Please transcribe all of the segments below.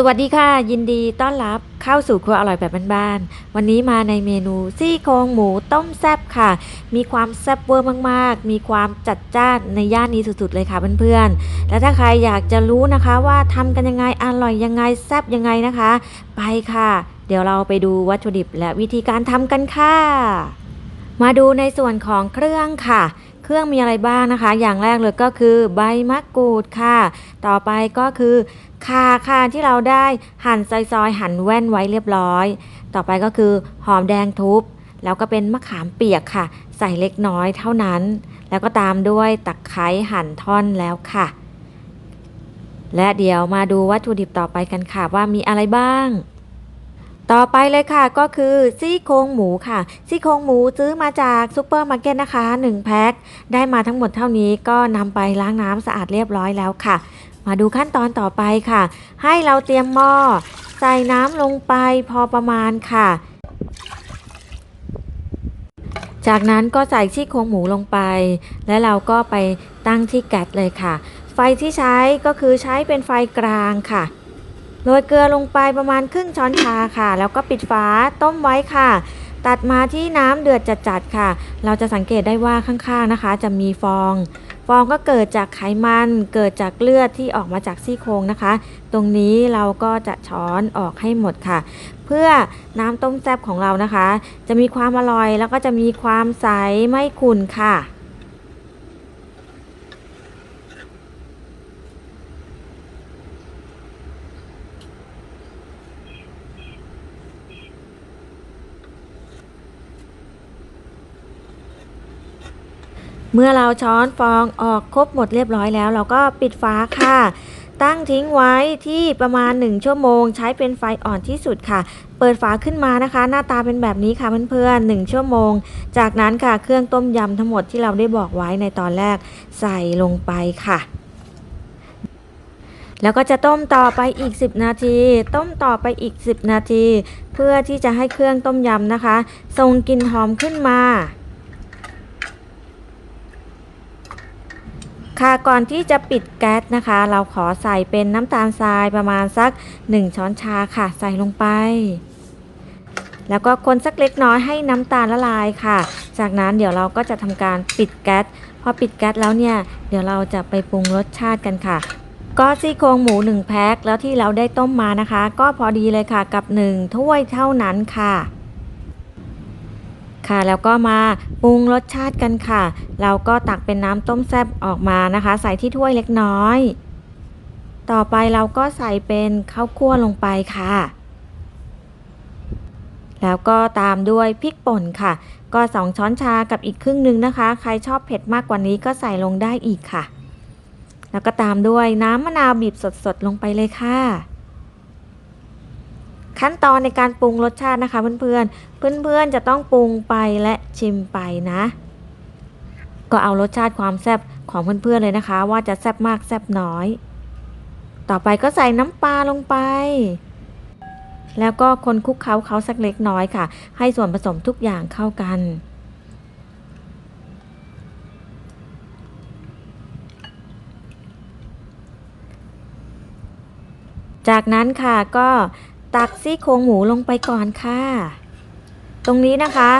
สวัสดีค่ะ ยินดีต้อนรับเข้าสู่ครัวอร่อยแบบบ้านๆวันนี้มาในเมนูซี่โครงหมูต้มแซ่บค่ะ มีความแซ่บเวอร์มากๆ มีความจัดจ้านในย่านนี้สุดๆเลยค่ะเพื่อนๆ และถ้าใครอยากจะรู้นะคะว่าทำกันยังไงอร่อยยังไงแซ่บยังไงนะคะ ไปค่ะ เดี๋ยวเราไปดูวัตถุดิบและวิธีการทำกันค่ะ มาดูในส่วนของเครื่องค่ะ เครื่องมีอะไรบ้างนะคะ อย่างแรกเลยก็คือใบมะกรูดค่ะ ต่อไปก็คือขาค่ะที่เราได้หั่นซอยๆหั่นแว่นไว้เรียบร้อย ต่อไปก็คือหอมแดงทุบ แล้วก็เป็นมะขามเปียกค่ะ ใส่เล็กน้อยเท่านั้น แล้วก็ตามด้วยตะไคร้หั่นท่อนแล้วค่ะ และเดี๋ยวมาดูวัตถุดิบต่อไปกันค่ะว่ามีอะไรบ้าง ต่อไปเลยค่ะก็คือซี่โครงหมูค่ะซี่โครงหมูซื้อมาจากซูเปอร์มาร์เก็ตนะคะ1แพ็คได้มาทั้งหมดเท่านี้ก็นำไปล้างน้ำสะอาดเรียบร้อยแล้วค่ะ มาดูขั้นตอนต่อไปค่ะ ให้เราเตรียมหม้อใส่น้ำลงไปพอประมาณค่ะ จากนั้นก็ใส่ซี่โครงหมูลงไป และเราก็ไปตั้งที่แก๊สเลยค่ะ ไฟที่ใช้ก็คือใช้เป็นไฟกลางค่ะ โรยเกลือลงไปประมาณครึ่งช้อนชาค่ะ แล้วก็ปิดฝาต้มไว้ค่ะ ตัดมาที่น้ำเดือดจัดๆค่ะ เราจะสังเกตได้ว่าข้างๆนะคะ จะมีฟอง ฟองก็เกิดจากไขมัน เกิดจากเลือดที่ออกมาจากซี่โครงนะคะ ตรงนี้เราก็จะช้อนออกให้หมดค่ะ เพื่อน้ำต้มแซ่บของเรานะคะ จะมีความอร่อยแล้วก็จะมีความใสไม่ขุ่นค่ะ เมื่อเราช้อนฟองออกครบหมดเรียบร้อยแล้ว เราก็ปิดฝาค่ะ ตั้งทิ้งไว้ที่ประมาณ 1 ชั่วโมง ใช้เป็นไฟอ่อนที่สุดค่ะ เปิดฝาขึ้นมานะคะ หน้าตาเป็นแบบนี้ค่ะเพื่อนๆ1ชั่วโมง จากนั้นค่ะเครื่องต้มยำทั้งหมดที่เราได้บอกไว้ในตอนแรกใส่ลงไปค่ะแล้วก็จะต้มต่อไปอีก 10 นาที ต้มต่อไปอีก 10 นาที เพื่อที่จะให้เครื่องต้มยำนะคะทรงกลิ่นหอมขึ้นมา ค่ะก่อนที่จะปิดแก๊สนะคะ เราขอใส่เป็นน้ำตาลทรายประมาณสัก 1 ช้อนชาค่ะ ใส่ลงไป แล้วก็คนสักเล็กน้อยให้น้ำตาลละลายค่ะ จากนั้นเดี๋ยวเราก็จะทำการปิดแก๊สพอปิดแก๊สแล้วเนี่ย เดี๋ยวเราจะไปปรุงรสชาติกันค่ะ ก็ซี่โครงหมู 1 แพ็คแล้วที่เราได้ต้มมานะคะ ก็พอดีเลยค่ะกับ 1 ถ้วยเท่านั้นค่ะ ค่ะ แล้วก็มาปรุงรสชาติกันค่ะ เราก็ตักเป็นน้ำต้มแซ่บออกมานะคะ ใส่ที่ถ้วยเล็กน้อย ต่อไปเราก็ใส่เป็นข้าวคั่วลงไปค่ะ แล้วก็ตามด้วยพริกป่นค่ะ ก็ 2 ช้อนชากับอีกครึ่งหนึ่งนะคะ ใครชอบเผ็ดมากกว่านี้ก็ใส่ลงได้อีกค่ะ แล้วก็ตามด้วยน้ำมะนาวบีบสดๆลงไปเลยค่ะ ขั้นตอนในการปรุงรสชาตินะคะเพื่อนๆ เพื่อนๆจะต้องปรุงไปและชิมไปนะ ก็เอารสชาติความแซ่บของเพื่อนๆเลยนะคะ ว่าจะแซ่บมากแซ่บน้อย ต่อไปก็ใส่น้ำปลาลงไป แล้วก็คนคลุกเคล้าเขาสักเล็กน้อยค่ะ ให้ส่วนผสมทุกอย่างเข้ากันจากนั้นค่ะก็ ตักซี่โครงหมูลงไปก่อนค่ะ ตรงนี้นะคะ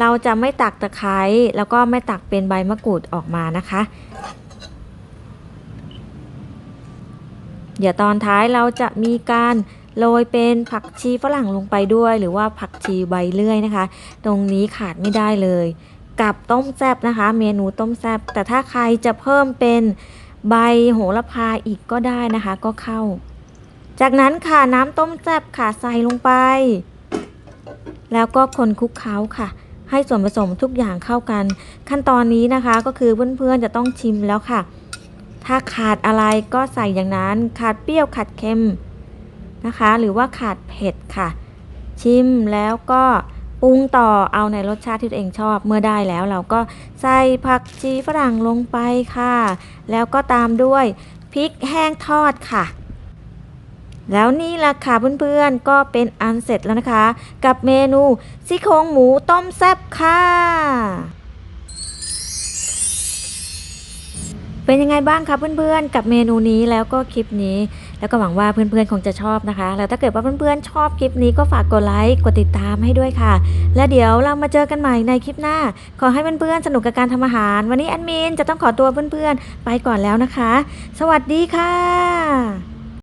เราจะไม่ตักตะไคร้แล้วก็ไม่ตักเป็นใบมะกรูดออกมานะคะ เดี๋ยวตอนท้ายเราจะมีการโรยเป็นผักชีฝรั่งลงไปด้วย หรือว่าผักชีใบเลื่อยนะคะ ตรงนี้ขาดไม่ได้เลย กับต้มแซบนะคะ เมนูต้มแซบแต่ถ้าใครจะเพิ่มเป็นใบโหระพาอีกก็ได้นะคะ ก็เข้า จากนั้นค่ะน้ำต้มแซ่บค่ะใส่ลงไป แล้วก็คนคลุกเคล้าค่ะ ให้ส่วนผสมทุกอย่างเข้ากัน ขั้นตอนนี้นะคะก็คือเพื่อนๆจะต้องชิมแล้วค่ะ ถ้าขาดอะไรก็ใส่อย่างนั้น ขาดเปรี้ยวขาดเค็มนะคะ หรือว่าขาดเผ็ดค่ะ ชิมแล้วก็ปรุงต่อเอาในรสชาติที่ตัวเองชอบเมื่อได้แล้วเราก็ใส่ผักชีฝรั่งลงไปค่ะ แล้วก็ตามด้วยพริกแห้งทอดค่ะ แล้วนี่ล่ะค่ะเพื่อนๆ ก็เป็นอันเสร็จแล้วนะคะ กับเมนูซี่โครงหมูต้มแซ่บค่ะเป็นยังไงบ้างคะเพื่อนๆ กับเมนูนี้แล้วก็คลิปนี้ แล้วก็หวังว่าเพื่อนๆคงจะชอบนะคะ แล้วถ้าเกิดว่าเพื่อนๆชอบคลิปนี้ก็ฝากกดไลค์กดติดตามให้ด้วยค่ะ และเดี๋ยวเรามาเจอกันใหม่ในคลิปหน้า ขอให้เพื่อนๆสนุกกับการทำอาหาร วันนี้แอดมินจะต้องขอตัวเพื่อนๆไปก่อนแล้วนะคะ สวัสดีค่ะ